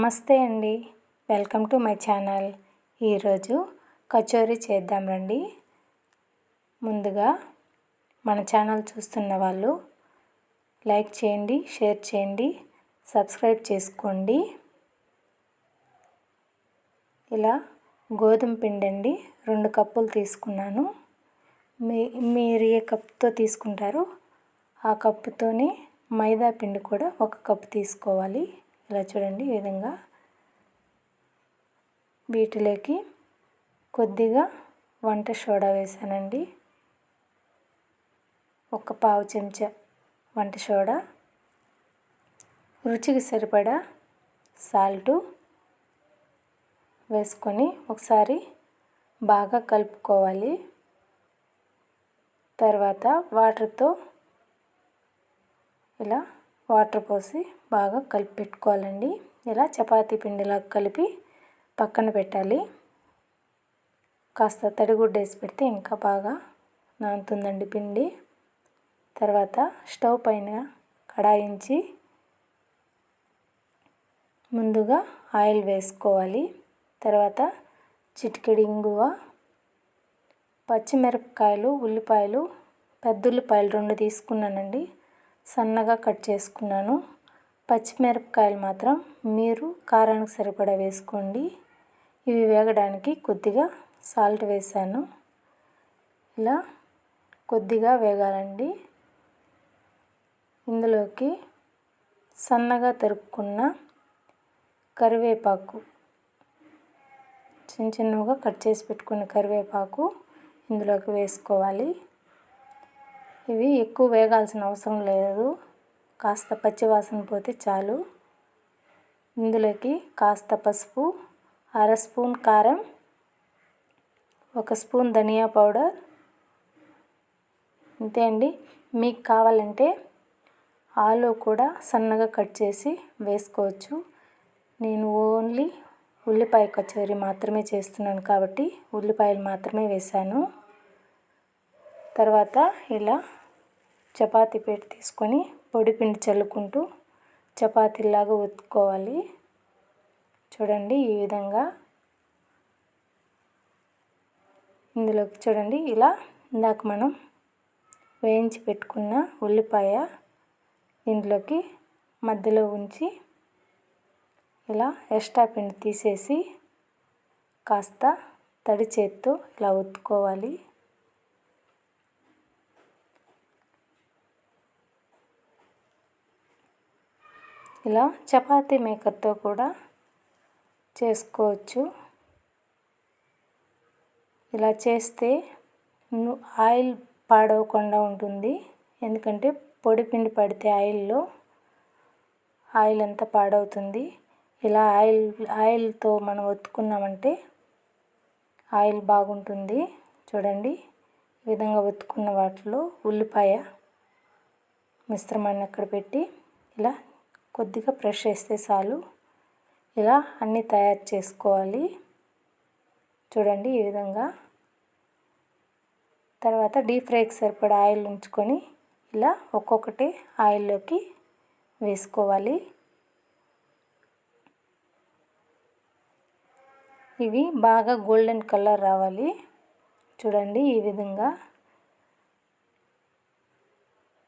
నమస్తే అండి. Welcome to my channel. ఈరోజు కచోరీ చేద్దాం రండి. ముందుగా మన ఛానల్ చూస్తున్న వాళ్ళు లైక్ చేయండి షేర్ చేయండి సబ్స్క్రైబ్ చేసుకోండి. ఇలా గోధుమ పిండి అండి. రెండు కప్పులు తీసుకున్నాను. మీ మీరు ఏ కప్తో తీసుకుంటారో ఆ కప్పుతోనే మైదా పిండి కూడా ఒక కప్పు తీసుకోవాలి. ఇలా చూడండి ఈ విధంగా వీటిలోకి కొద్దిగా వంట సోడా వేసానండి. ఒక పావు చెంచా వంట సోడా రుచికి సరిపడా సాల్టు వేసుకొని ఒకసారి బాగా కలుపుకోవాలి. తర్వాత వాటర్తో ఇలా వాటర్ పోసి బాగా కలిపి పెట్టుకోవాలండి. ఇలా చపాతీ పిండిలా కలిపి పక్కన పెట్టాలి. కాస్త తడిగుడ్డ వేసి పెడితే ఇంకా బాగా నానుతుందండి పిండి. తర్వాత స్టవ్ పైన కడాయించి ముందుగా ఆయిల్ వేసుకోవాలి. తర్వాత చిటికెడి ఇంగువ పచ్చిమిరపకాయలు ఉల్లిపాయలు పెద్ద ఉల్లిపాయలు రెండు తీసుకున్నానండి. సన్నగా కట్ చేసుకున్నాను. పచ్చిమిరపకాయలు మాత్రం మీరు కారానికి సరిపడా వేసుకోండి. ఇవి వేగడానికి కొద్దిగా సాల్ట్ వేసాను. ఇలా కొద్దిగా వేగాలండి. ఇందులోకి సన్నగా తరుక్కున్న కరివేపాకు చిన్న చిన్నగా కట్ చేసి పెట్టుకున్న కరివేపాకు ఇందులోకి వేసుకోవాలి. ఇవి ఎక్కువ వేగాల్సిన అవసరం లేదు. కాస్త పచ్చివాసన పోతే చాలు. ఇందులోకి కాస్త పసుపు అర స్పూన్ కారం ఒక స్పూన్ ధనియా పౌడర్. అంతే అండి. మీకు కావాలంటే ఆలు కూడా సన్నగా కట్ చేసి వేసుకోవచ్చు. నేను ఓన్లీ ఉల్లిపాయ కచేరీ మాత్రమే చేస్తున్నాను కాబట్టి ఉల్లిపాయలు మాత్రమే వేశాను. తర్వాత ఇలా చపాతీ పీట తీసుకొని పొడి పిండి చల్లుకుంటూ చపాతీలాగా ఒత్తుకోవాలి. చూడండి ఈ విధంగా. ఇందులోకి చూడండి ఇలా ఇందాక మనం వేయించి పెట్టుకున్న ఉల్లిపాయ ఇందులోకి మధ్యలో ఉంచి ఇలా ఎక్స్ట్రా పిండి తీసేసి కాస్త తడి చేత్తో ఇలా ఒత్తుకోవాలి. ఇలా చపాతీ మేకర్తో కూడా చేసుకోవచ్చు. ఇలా చేస్తే ఆయిల్ పాడవకుండా ఉంటుంది. ఎందుకంటే పొడి పిండి పడితే ఆయిల్లో ఆయిల్ అంతా పాడవుతుంది. ఇలా ఆయిల్ ఆయిల్తో మనం ఒత్తుకున్నామంటే ఆయిల్ బాగుంటుంది. చూడండి ఈ విధంగా ఒత్తుకున్న వాటిలో ఉల్లిపాయ మిశ్రమాన్ని అక్కడ పెట్టి ఇలా కొద్దిగా బ్రష్ చేస్తే చాలు. ఇలా అన్నీ తయారు చేసుకోవాలి. చూడండి ఈ విధంగా. తర్వాత డీప్ ఫ్రైకి సరిపడా ఆయిల్ ఉంచుకొని ఇలా ఒక్కొక్కటి ఆయిల్లోకి వేసుకోవాలి. ఇవి బాగా గోల్డెన్ కలర్ రావాలి. చూడండి ఈ విధంగా.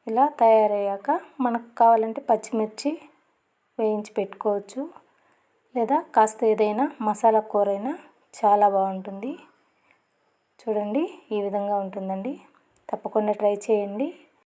ఇలా తయారయ్యాక మనకు కావాలంటే పచ్చిమిర్చి వేయించి పెట్టుకోవచ్చు. లేదా కాస్త ఏదైనా మసాలా కూర అయినా చాలా బాగుంటుంది. చూడండి ఈ విధంగా ఉంటుందండి. తప్పకుండా ట్రై చేయండి.